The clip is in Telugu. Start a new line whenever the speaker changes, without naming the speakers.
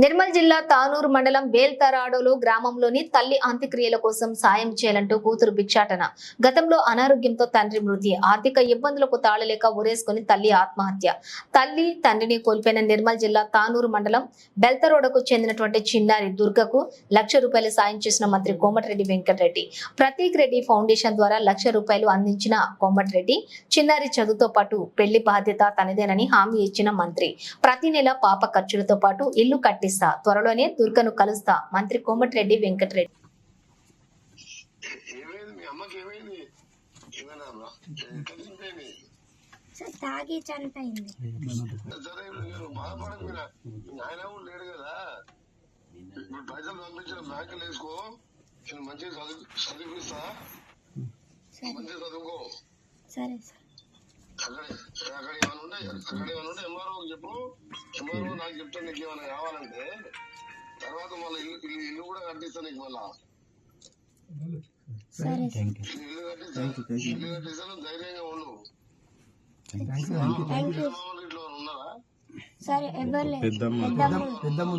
నిర్మల్ జిల్లా తానూరు మండలం వేల్తరాడోలో గ్రామంలోని తల్లి అంత్యక్రియల కోసం సాయం చేయాలంటూ కూతురు భిక్షాటన. గతంలో అనారోగ్యంతో తండ్రి మృతి. ఆర్థిక ఇబ్బందులకు తాళలేక ఉరేసుకుని తల్లి ఆత్మహత్య. తల్లి తండ్రిని కోల్పోయిన నిర్మల్ జిల్లా తానూరు మండలం బెల్తరోడకు చెందినటువంటి చిన్నారి దుర్గకు లక్ష రూపాయలు సాయం చేసిన మంత్రి కోమటిరెడ్డి వెంకటరెడ్డి. ప్రతీక్ రెడ్డి ఫౌండేషన్ ద్వారా లక్ష రూపాయలు అందించిన కోమటిరెడ్డి చిన్నారి చదువుతో పాటు పెళ్ళి బాధ్యత తనదేనని హామీ ఇచ్చిన మంత్రి. ప్రతి నెల పాప ఖర్చులతో పాటు ఇల్లు కట్టి కట్టిస్తా. త్వరలోనే దుర్గను కలుస్తా. మంత్రి కోమటిరెడ్డి వెంకటరెడ్డి.
తాగి చనిపోయింది.
పైసలు పంపించిన బ్యాంకులు వేసుకో. నేను మంచిగా చదివిస్తా. మంచిగా చదువుకో.
సరే సార్.
అక్కడ అక్కడ ఏమైనా ఉంటే అక్కడ ఏమైనా ఉంటే ఎంఆర్ఓ చెప్పు. ఎంఆర్ఓ నాకు చెప్తే నీకు ఏమైనా కావాలంటే తర్వాత మళ్ళీ ఇల్లు ఇల్లు ఇల్లు కూడా కట్టిస్తా నీకు మళ్ళా. ఇల్లు కట్టిస్తా ఇల్లు కట్టిస్తాను ధైర్యంగా ఉండు. మామూలు ఇట్లా ఉన్నారా?
సరే ఎవరు పెద్దమ్మ.
పెద్దమ్మ.